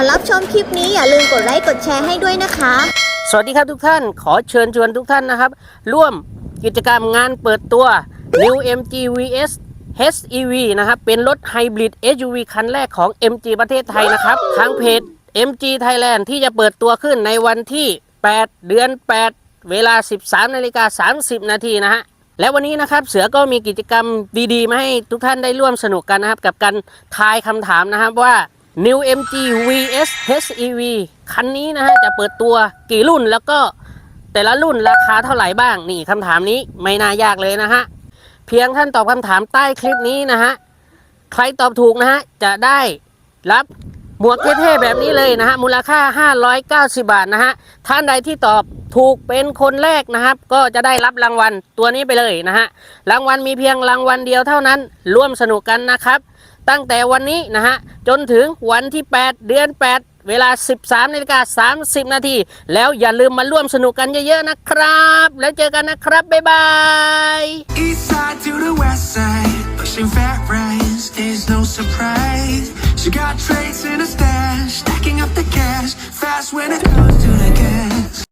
อนรับชมคลิปนี้อย่าลืมกดไลค์กดแชร์ให้ด้วยนะคะ สวัสดีครับทุกท่านขอเชิญชวนทุกท่านนะครับ ร่วมกิจกรรมงานเปิดตัว New MG VS HEV นะครับ เป็นรถไฮบริด SUV คันแรกของ MG ประเทศไทยนะครับ ทางเพจ MG Thailand ที่จะเปิดตัวขึ้นในวันที่ 8 เดือน 8 เวลา 13นาฬิกา30 นาทีนะฮะและวันนี้นะครับเสือก็มีกิจกรรมดีๆ มาให้ทุกท่านได้ร่วมสนุกกันนะครับ กับการทายคำถามนะครับว่า New MG VS HEV คันนี้นะฮะจะเปิดตัวกี่รุ่นแล้วก็แต่ละรุ่นราคาเท่าไหร่บ้างนี่คำถามนี้ไม่น่ายากเลยนะฮะ เพียงท่านตอบคำถามใต้คลิปนี้นะฮะ ใครตอบถูกนะฮะ จะได้รับหมวกเท่ๆแบบนี้เลยนะฮะ มูลค่า 590 บาทนะฮะ ท่านใดที่ตอบถูกเป็นคนแรกนะครับ ก็จะได้รับรางวัลตัวนี้ไปเลยนะฮะ รางวัลมีเพียงรางวัลเดียวเท่านั้น ร่วมสนุกกันนะครับ ตั้งแต่วันนี้นะฮะจนถึงวันที่ 8 เดือน 8 เวลา 13นาฬิกา30 นาที แล้วอย่าลืมมาร่วมสนุกกันเยอะๆนะครับ แล้วเจอกันนะครับ บ๊ายบาย East side to the west side, pushing fat rides is no surprise. She got traits in a stash, stacking up the cash, fast when it comes to the gas.